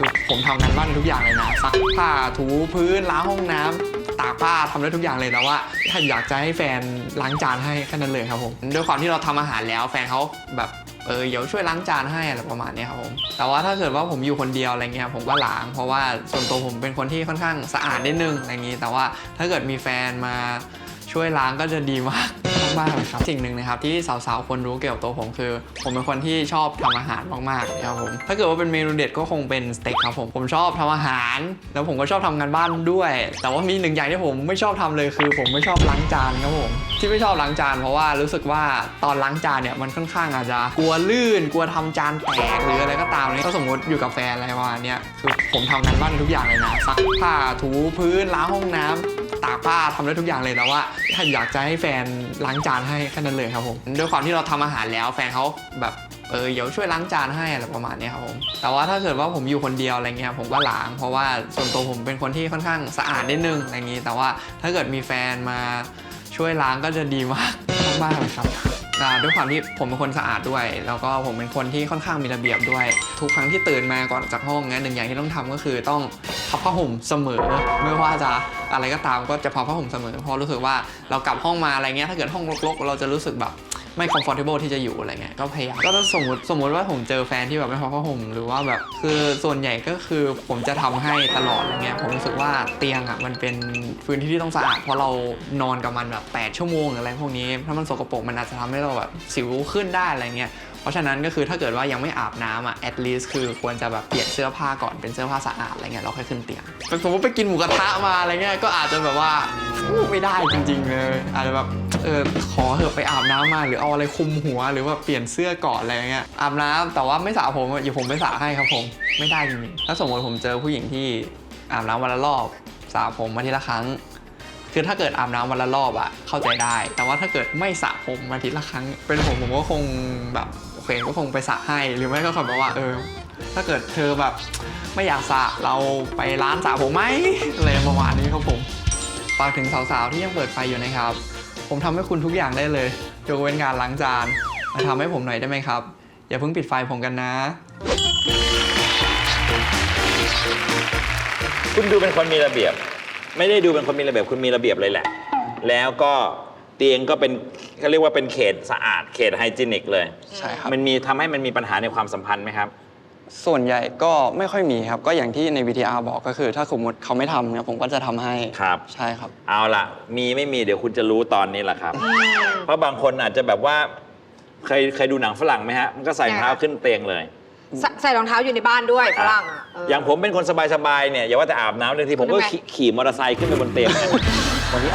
คือผมทำงานบ้านทุกอย่างเลยนะซักผ้าถูพื้นล้างห้องน้ำตากผ้าทำได้ทุกอย่างเลยนะว่า ถ้าอยากจะให้แฟนล้างจานให้แค่นั้นเลยครับผมด้วยความที่เราทำอาหารแล้วแฟนเขาแบบเออเดี๋ยวช่วยล้างจานให้อะไรประมาณนี้ครับผมแต่ว่าถ้าเกิดว่าผมอยู่คนเดียวอะไรเงี้ยผมก็ล้าง เพราะว่าส่วนตัวผมเป็นคนที่ค่อนข้างสะอาดนิดนึงอะไรอย่างงี้แต่ว่าถ้าเกิดมีแฟนมาช่วยล้างก็จะดีมาก มากๆเลยครับสิ่งหนึ่งนะครับที่สาวๆควรรู้เกี่ยวกับตัวผมคือ ผมเป็นคนที่ชอบทำอาหารมากๆนะครับผมถ้าเกิดว่าเป็นเมนูเด็ดก็คงเป็นสเต็กครับผมผมชอบทำอาหาร แล้วผมก็ชอบทำงานบ้านด้วย แต่ว่ามีหนึ่งอย่างที่ผมไม่ชอบทำเลยคือ ผมไม่ชอบล้างจานครับผมที่ไม่ชอบล้างจานเพราะว่ารู้สึกว่าตอนล้างจานเนี่ยมันค่อนข้างอาจจะกลัวลื่น กลัวทำจานแตกหรืออะไรก็ตามเนี่ยถ้าสมมติอยู่กับแฟนอะไรประมาณเนี้ยคือผมทำงานบ้านทุกอย่างเลยนะซักผ้าถูพื้นล้างห้องน้ำตากผ้าทำได้ทุกอย่างเลยนะว่าถ้าอยากจะให้แฟนล้างจานให้แค่นั้นเลยครับผมด้วยความที่เราทำอาหารแล้วแฟนเขาแบบเออเดี๋ยวช่วยล้างจานให้อะไรประมาณนี้ครับผม แต่ว่าถ้าเกิดว่าผมอยู่คนเดียวอะไรเงี้ยผมก็ล้าง เพราะว่าส่วนตัวผมเป็นคนที่ค่อนข้างสะอาดนิดนึงอะไรเงี้แต่ว่าถ้าเกิดมีแฟนมาช่วยล้างก็จะดีมากมากเลยครับ อ่าด้วยความที่ผมเป็นคนสะอาดด้วย แล้วก็ผมเป็นคนที่ค่อนข้างมีระเบียบด้วย ทุกครั้งที่ตื่นมาก่อนจากห้องเนี่ยหนึ่งอย่างที่ต้องทำก็คือต้องพับผ้าห่มเสมอ ไม่ว่าจะอะไรก็ตามก็จะพับผ้าห่มเสมอเพราะรู้สึกว่าเรากลับห้องมาอะไรเงี้ยถ้าเกิดห้องรกๆ เราจะรู้สึกแบบ ไม่ comfortable ที่จะอยู่อะไรเงี้ยก็พยายามก็ถ้าสมมติสมมติว่าผมเจอแฟนที่แบบไม่พับผ้าห่มหรือว่าแบบคือส่วนใหญ่ก็คือผมจะทำให้ตลอดอะไรเงี้ยผมรู้สึกว่าเตียงอะมันเป็นพื้นที่ที่ต้องสะอาดเพราะเรานอนกับมันแบบ8ชั่วโมงออะไรพวกนี้ ถ้ามันสกปรกมันอาจจะทำให้เราแบบสิวขึ้นได้อะไรเงี้ยเพราะฉะนั้นก็คือถ้าเกิดว่ายังไม่อาบน้ำอะ at least คือควรจะแบบเปลี่ยนเสื้อผ้าก่อนเป็นเสื้อผ้าสะอาดอะไรเงี้ยเราค่อยขึ้นเตียงสมมติไปกินหมูกระทะมาอะไรเงี้ยก็อาจจะแบบว่าไม่ได้จริง ๆ เลย อาจจะแบบเออขอเถอะไปอาบน้ำมาหรือเอาอะไรคุมหัวหรือว่าเปลี่ยนเสื้อก่อนอะไรเงี้ยอาบน้ำแต่ว่าไม่สระผมอะอย่าผมไปสระให้ครับผมไม่ได้จริงๆถ้าสมมติผมเจอผู้หญิงที่อาบน้ำวันละรอบสระผมมาทีละครั้ง คือถ้าเกิดอาบน้ำวันละรอบอะเข้าใจได้ แต่ว่าถ้าเกิดไม่สระผมอาทิตย์ละครั้ง เป็นผมผมก็คงแบบโอเคก็คงไปสระให้ หรือไม่ก็คงแบบว่าเออ ถ้าเกิดเธอแบบไม่อยากสระเราไปร้านสระผมไหมอะไรประมาณนี้ครับผมฝากถึงสาวๆที่ยังเปิดไฟอยู่นะครับ ผมทำให้คุณทุกอย่างได้เลยยกเว้นการล้างจานมาทำให้ผมหน่อยได้ไหมครับ อย่าเพิ่งปิดไฟผมกันนะ คุณดูเป็นคนมีระเบียบ ไม่ได้ดูเป็นคนมีระเบียบคุณมีระเบียบเลยแหละ แล้วก็เตียงก็เป็นเขาเรียกว่าเป็นเขตสะอาดเขตไฮจีนิกเลย ใช่ครับ มันมีทำให้มันมีปัญหาในความสัมพันธ์ไหมครับ ส่วนใหญ่ก็ไม่ค่อยมีครับ ก็อย่างที่ใน VTR บอกก็คือ ถ้าสมมติเขาไม่ทำเนี่ยผมก็จะทำให้ครับ ใช่ครับ เอาละมีไม่มีเดี๋ยวคุณจะรู้ตอนนี้แหละครับ เพราะบางคนอาจจะแบบว่า เคยเคยดูหนังฝรั่งไหมฮะ มันก็ใส่รองเท้าขึ้นเตียงเลย ใส่ใส่รองเท้าอยู่ในบ้านด้วยฝรั่งอะเออ อย่างผมเป็นคนสบายๆเนี่ยอย่าว่าแต่อาบน้ำเลยทีผมก็ทำไมขี่ขี่มอเตอร์ไซค์ขึ้นไปบนเตียงนะ